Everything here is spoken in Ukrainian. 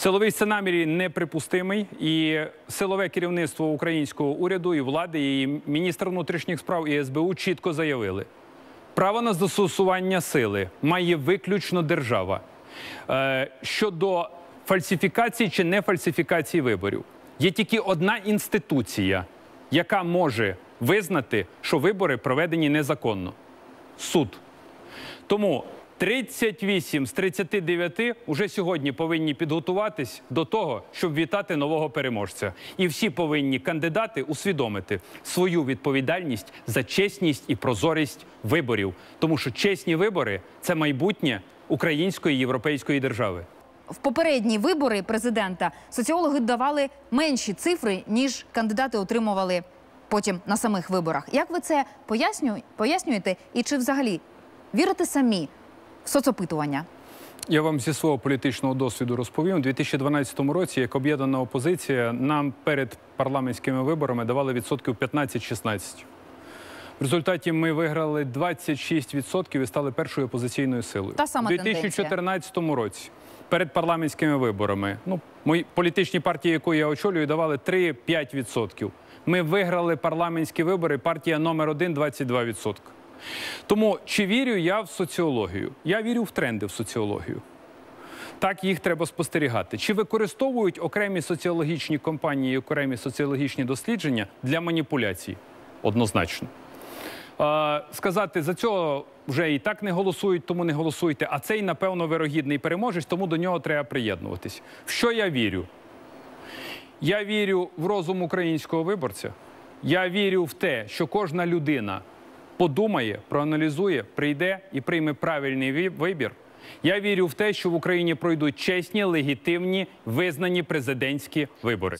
Силовий сценарій неприпустимий, і силове керівництво українського уряду і влади, і міністр внутрішніх справ і СБУ чітко заявили: право на застосування сили має виключно держава. Е, щодо фальсифікації чи не фальсифікації виборів, є тільки одна інституція, яка може визнати, що вибори проведені незаконно суд. Тому 38 з 39 уже сьогодні повинні підготуватись до того, щоб вітати нового переможця. І всі повинні кандидати усвідомити свою відповідальність за чесність і прозорість виборів, тому що чесні вибори це майбутнє української європейської держави. В попередні вибори президента соціологи давали менші цифри, ніж кандидати отримували потім на самих виборах. Як ви це пояснюєте? І чи взагалі вірите самі соцопитування? Я вам зі свого політичного досвіду розповім. У 2012 році, як об'єднана опозиція, нам перед парламентськими виборами давали відсотків 15-16. В результаті ми виграли 26% і стали першою опозиційною силою. Та сама У 2014 році, перед парламентськими виборами, ну, мої політичні партії, яку я очолюю, давали 3-5%. Ми виграли парламентські вибори, партія номер один 22%. Тому чи вірю я в соціологію? Я вірю в тренди в соціологію. Так, їх треба спостерігати. Чи використовують окремі соціологічні компанії, окремі соціологічні дослідження для маніпуляцій? Однозначно. Е, сказати, за цього вже і так не голосують, тому не голосуйте. А цей, напевно, вирогідний переможець, тому до нього треба приєднуватись. В що я вірю? Я вірю в розум українського виборця. Я вірю в те, що кожна людина подумає, проаналізує, прийде і прийме правильний вибір. Я вірю в те, що в Україні пройдуть чесні, легітимні, визнані президентські вибори.